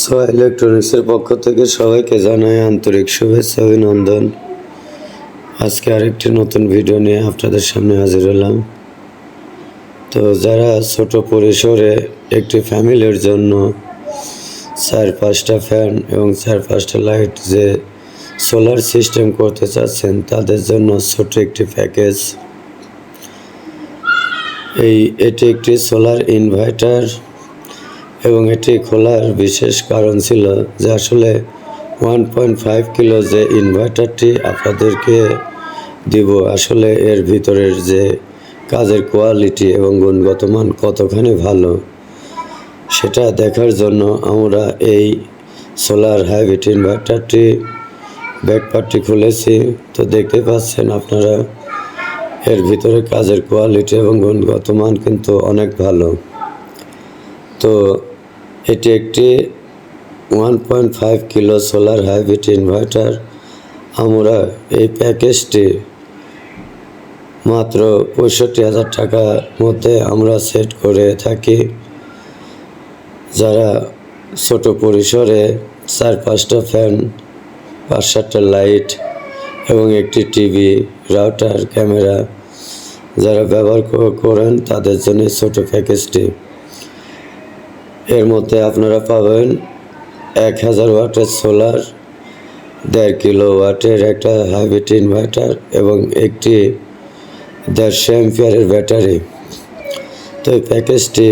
So ইলেকট্রনিক্সের পক্ষ থেকে সবাইকে জানাই আন্তরিক শুভেচ্ছা অভিনন্দন। আজকে আরেকটি নতুন ভিডিও নিয়ে আপনাদের সামনে হাজির হলাম। তো, যারা ছোট পরিসরে একটি ফ্যামিলির জন্য চার পাঁচটা ফ্যান এবং চার পাঁচটা লাইট যে সোলার সিস্টেম করতে চাচ্ছেন, তাদের জন্য ছোট একটি প্যাকেজ এই, এটি একটি সোলার ইনভার্টার এবং এটি খোলার বিশেষ কারণ ছিল যে আসলে ওয়ান পয়েন্ট ফাইভ কিলো যে ইনভার্টারটি আপনাদেরকে দিব, আসলে এর ভিতরের যে কাজের কোয়ালিটি এবং গুণগত মান কতখানি ভালো, সেটা দেখার জন্য আমরা এই সোলার হাইব্রিড ইনভার্টারটি ব্যাকপার্টটি খুলেছি। তো দেখতে পাচ্ছেন আপনারা, এর ভিতরে কাজের কোয়ালিটি এবং গুণগত মান কিন্তু অনেক ভালো। তো এটি একটি one point five kilo solar hybrid inverter আমরা এই প্যাকেজটি মাত্র পঁয়ষট্টি হাজার টাকার মধ্যে আমরা সেট করে থাকি। যারা ছোট পরিসরে চার পাঁচটা ফ্যান পাঁচ সাতটা লাইট এবং একটি টিভি রাউটার ক্যামেরা যারা ব্যবহার করেন, তাদের জন্য ছোট প্যাকেজটি এর মধ্যে আপনারা পাবেন এক হাজার ওয়াটের সোলার, দেড় কিলো ওয়াটের একটা হাইব্রিড ইনভার্টার এবং একটি দেড়শো এমপিয়ারের ব্যাটারি তো এই প্যাকেজটি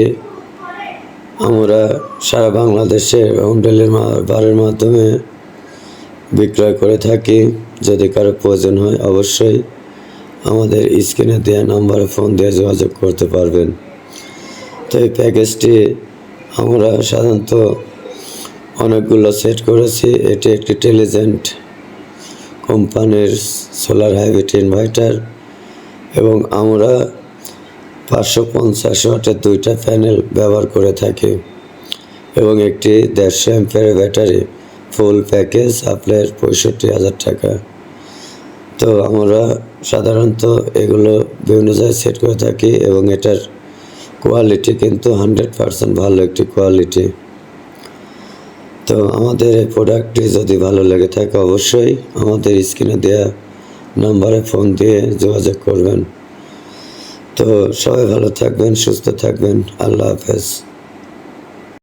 আমরা সারা বাংলাদেশে হোম ডেলিভারির মাধ্যমে বিক্রয় করে থাকি। যদি কারও প্রয়োজন হয় অবশ্যই আমাদের স্ক্রিনে দেওয়া নাম্বারে ফোন দিয়ে যোগাযোগ করতে পারবেন। তো এই প্যাকেজটি আমরা সাধারণত অনেকগুলো সেট করেছি। এটি একটি টেলিজেন্ট কোম্পানির সোলার হাইব্রিড ইনভার্টার এবং আমরা পাঁচশো পঞ্চাশ ওয়াটের দুইটা প্যানেল ব্যবহার করে থাকি এবং একটি দেড়শো এমপের ব্যাটারি ফুল প্যাকেজ আপনার পঁয়ষট্টি হাজার টাকা। তো আমরা সাধারণত এগুলো বিভিন্ন জায়গায় সেট করে থাকি এবং এটার কোয়ালিটি কিন্তু হান্ড্রেড পারসেন্ট ভালো একটি কোয়ালিটি তো আমাদের এই প্রোডাক্টটি যদি ভালো লেগে থাকে অবশ্যই আমাদের স্ক্রিনে দেওয়া নম্বরে ফোন দিয়ে যোগাযোগ করবেন। তো সবাই ভালো থাকবেন, সুস্থ থাকবেন, আল্লাহ হাফেজ।